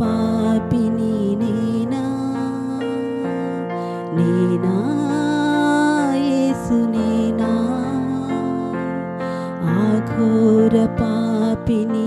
పాపిని నేనా నేనా యేసు నేనా ఆ ఘోర పాపిని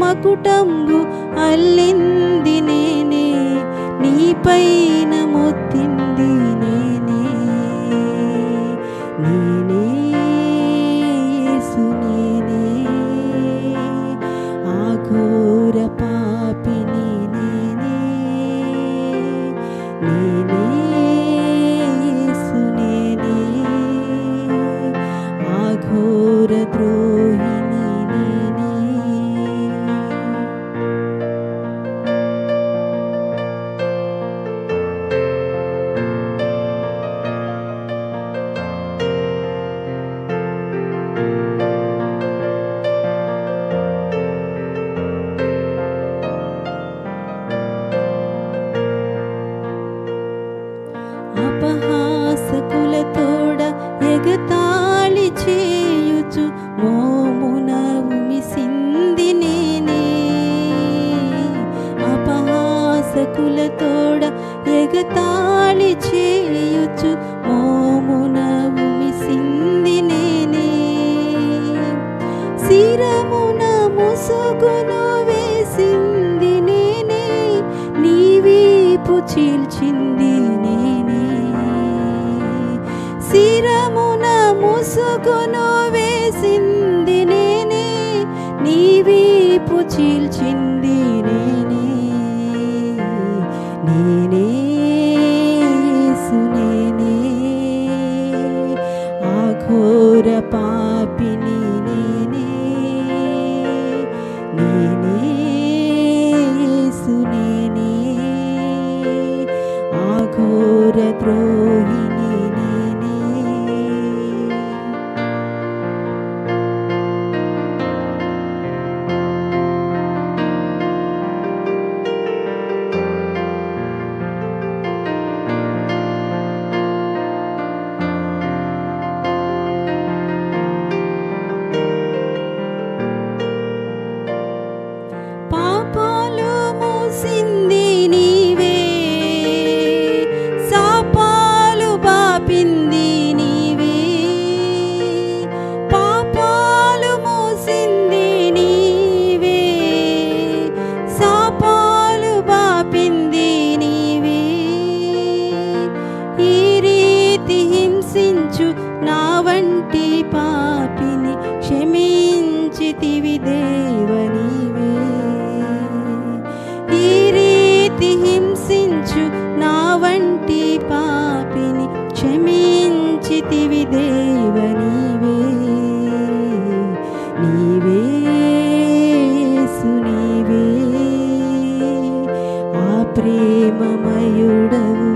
మకుటంబు అల్లింది నేనే నీ పైన మొత్తింది మోసుకొను వేసింది నేనే నీ వీపు చీల్చింది నేనే. నేనే క్షమించు నా వంటి పాపిని క్షమించితివి దేవనివే ఈ రీతి హింసించు నా వంటి పాపిని క్షమించితివి దేవనివే నీవే. సునీవే ఆ ప్రేమమయుడవు